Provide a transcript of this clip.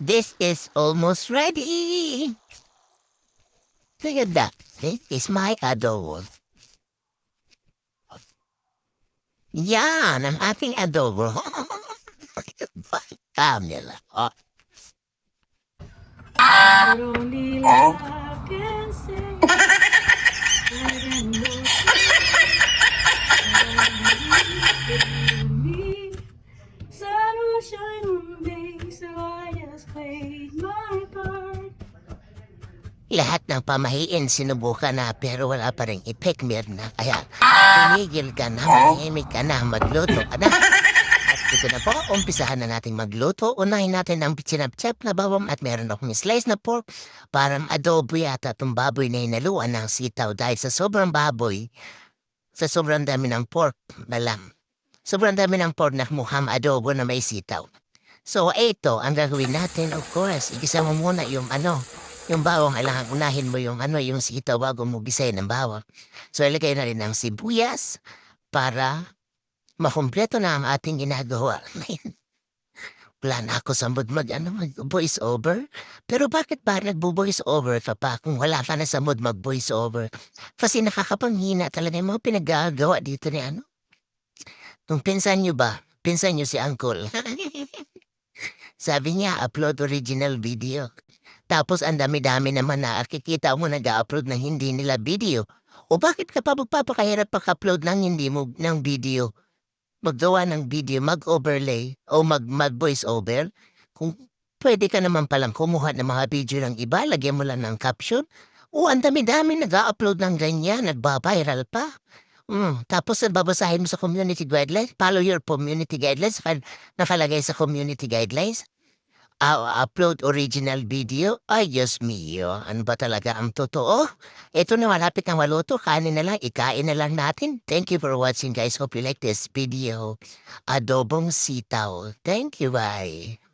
This is almost ready. Look at that. This is my adobo. Yan ang ating adobo. Camila. Oh, But played my part. lahat ng pamahiin sinubukan na pero wala pa rin epek na. Kaya tumigil ka na, manahimik ka na, magluto ka na. At ito na po, umpisahan na nating magluto. Unahin natin ang pichinap-chap na bawang at meron akong slice na pork. Parang adobo yata itong baboy na inaluan ng sitaw dahil sa sobrang baboy, sa sobrang dami ng pork na lang. Sobrang dami ng pork na mukhang adobo na may sitaw. So, ito ang gagawin natin, of course. Igisa muna yung ano, yung bawang, kailangan unahin mo yung ano, yung sitaw bago mo gisayin ng bawang. So, ilagay na rin ang sibuyas para makumpleto na ang ating ginagawa. Wala na ako sa mood mag, ano, mag voice over. Pero bakit ba nagbo-voice over ka pa kung wala ka na sa mood mag voice over? Kasi nakakapanghina talaga yung mga pinagagawa dito ni ano. Kung pinsan nyo ba, pinsan nyo si Uncle. Sabi niya, upload original video. Tapos ang dami-dami naman na nakikita mo nag-upload ng hindi nila video. O bakit ka pa magpapakahirap pag-upload ng hindi mo ng video? Maggawa ng video, mag-overlay o mag, mag-voice over? Kung pwede ka naman palang kumuha ng mga video ng iba, lagyan mo lang ng caption. O ang dami-dami nag-upload ng ganyan, nagbabiral pa. Mm, tapos babasahin mo sa community guidelines, follow your community guidelines, naka- nakalagay sa community guidelines. Ah, upload original video? Ay, Diyos mio. Ano ba talaga ang totoo? Ito na malapit ng maluto. Kanin na lang. Ikain na lang natin. Thank you for watching guys. Hope you like this video. Adobong sitaw. Thank you, bye.